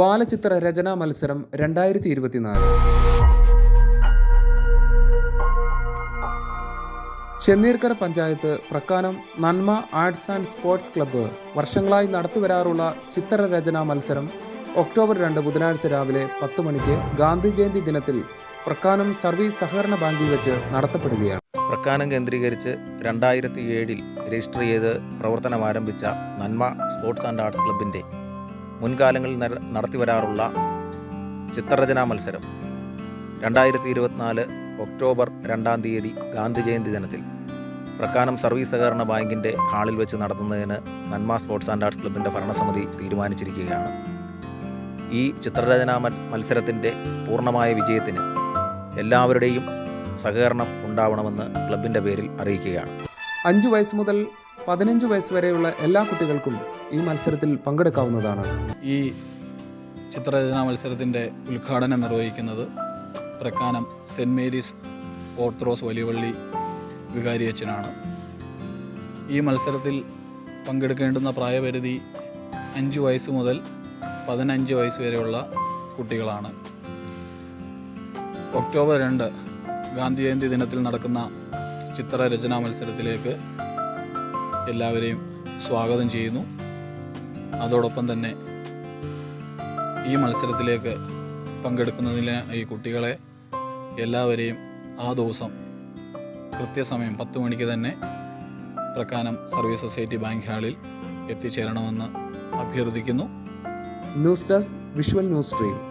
ബാലചിത്ര രചനാ മത്സരം രണ്ടായിരത്തി ഇരുപത്തിനാല് ചെന്നീർക്കര പഞ്ചായത്ത് പ്രക്കാനം നന്മ ആർട്സ് ആൻഡ് സ്പോർട്സ് ക്ലബ്ബ് വർഷങ്ങളായി നടത്തിവരാറുള്ള ചിത്രരചനാ മത്സരം ഒക്ടോബർ രണ്ട് ബുധനാഴ്ച രാവിലെ പത്ത് മണിക്ക് ഗാന്ധി ജയന്തി ദിനത്തിൽ പ്രക്കാനം സർവീസ് സഹകരണ ബാങ്കിൽ വെച്ച് നടത്തപ്പെടുകയാണ്. പ്രക്കാനം കേന്ദ്രീകരിച്ച് രണ്ടായിരത്തി ഏഴിൽ രജിസ്റ്റർ ചെയ്ത് പ്രവർത്തനം ആരംഭിച്ച നന്മ സ്പോർട്സ് ആൻഡ് ആർട്സ് ക്ലബിന്റെ മുൻകാലങ്ങളിൽ നടത്തി വരാറുള്ള ചിത്രരചനാ മത്സരം. രണ്ടായിരത്തി ഇരുപത്തിനാല് ഒക്ടോബർ രണ്ടാം തീയതി ഗാന്ധി ജയന്തി ദിനത്തിൽ പ്രക്കാനം സർവീസ് സഹകരണ ബാങ്കിന്റെ ഹാളിൽ വെച്ച് നടത്തുന്നതിന് നന്മ സ്പോർട്സ് ആൻഡ് ആർട്സ് ക്ലബിന്റെ ഭരണസമിതി തീരുമാനിച്ചിരിക്കുകയാണ്. ഈ ചിത്രരചനാ മത്സരത്തിന്റെ പൂർണമായ വിജയത്തിന് എല്ലാവരുടെയും സഹകരണം ഉണ്ടാവണമെന്ന് ക്ലബിന്റെ പേരിൽ അറിയിക്കുകയാണ്. അഞ്ചു വയസ്സ് മുതൽ പതിനഞ്ച് വയസ്സ് വരെയുള്ള എല്ലാ കുട്ടികൾക്കും ഈ മത്സരത്തിൽ പങ്കെടുക്കാവുന്നതാണ്. ഈ ചിത്രരചനാ മത്സരത്തിന്റെ ഉദ്ഘാടനം നിർവഹിക്കുന്നത് പ്രക്കാനം സെന്റ് മേരീസ് ഓർത്തഡോക്സ് വലിയവള്ളി വികാരി അച്ഛനാണ്. ഈ മത്സരത്തിൽ പങ്കെടുക്കേണ്ടുന്ന പ്രായപരിധി അഞ്ച് വയസ്സ് മുതൽ പതിനഞ്ച് വയസ്സ് വരെയുള്ള കുട്ടികളാണ്. ഒക്ടോബർ രണ്ട് ഗാന്ധി ജയന്തി ദിനത്തിൽ നടക്കുന്ന ചിത്രരചനാ മത്സരത്തിലേക്ക് എല്ലാവരെയും സ്വാഗതം ചെയ്യുന്നു. അതോടൊപ്പം തന്നെ ഈ മത്സരത്തിലേക്ക് പങ്കെടുക്കുന്നതിന് ഈ കുട്ടികളെ എല്ലാവരെയും ആ ദിവസം കൃത്യസമയം പത്ത് മണിക്ക് തന്നെ പ്രക്കാനം സർവീസ് സൊസൈറ്റി ബാങ്ക് ഹാളിൽ എത്തിച്ചേരണമെന്ന് അഭ്യർത്ഥിക്കുന്നു. News desk visual news stream.